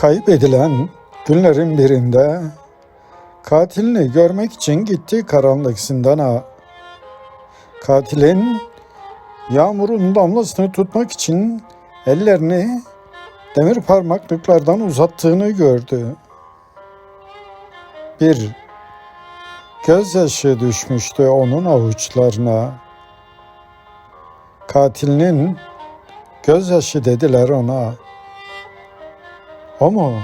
Kaybedilen günlerin birinde katilini görmek için gitti karanlık zindana. Katilin yağmurun damlasını tutmak için ellerini demir parmaklıklardan uzattığını gördü. Bir gözyaşı düşmüştü onun avuçlarına. Katilinin gözyaşı dediler ona. O mu?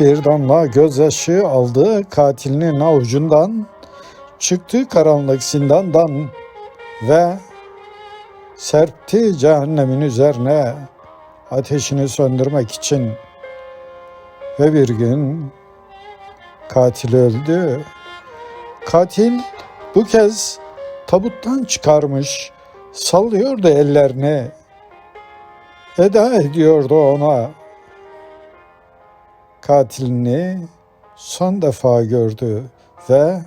Bir damla gözyaşı aldı katilinin avucundan, çıktı karanlık zindandan ve serpti cehennemin üzerine ateşini söndürmek için. Ve bir gün katil öldü. Katil bu kez tabuttan çıkarmış, sallıyordu ellerini. Veda ediyordu ona. Katilini son defa gördü ve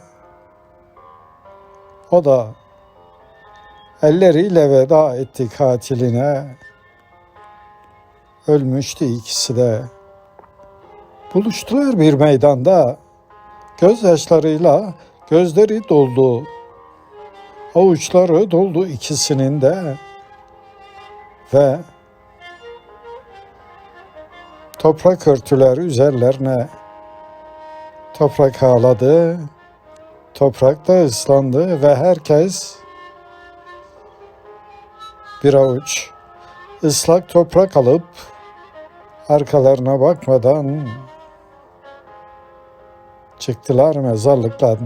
o da elleriyle veda etti katiline. Ölmüştü ikisi de. Buluştular bir meydanda. Gözyaşlarıyla gözleri doldu. Avuçları doldu ikisinin de. Ve toprak örtüler üzerlerine toprak ağladı. Toprak da ıslandı ve herkes bir avuç ıslak toprak alıp arkalarına bakmadan çıktılar mezarlıktan.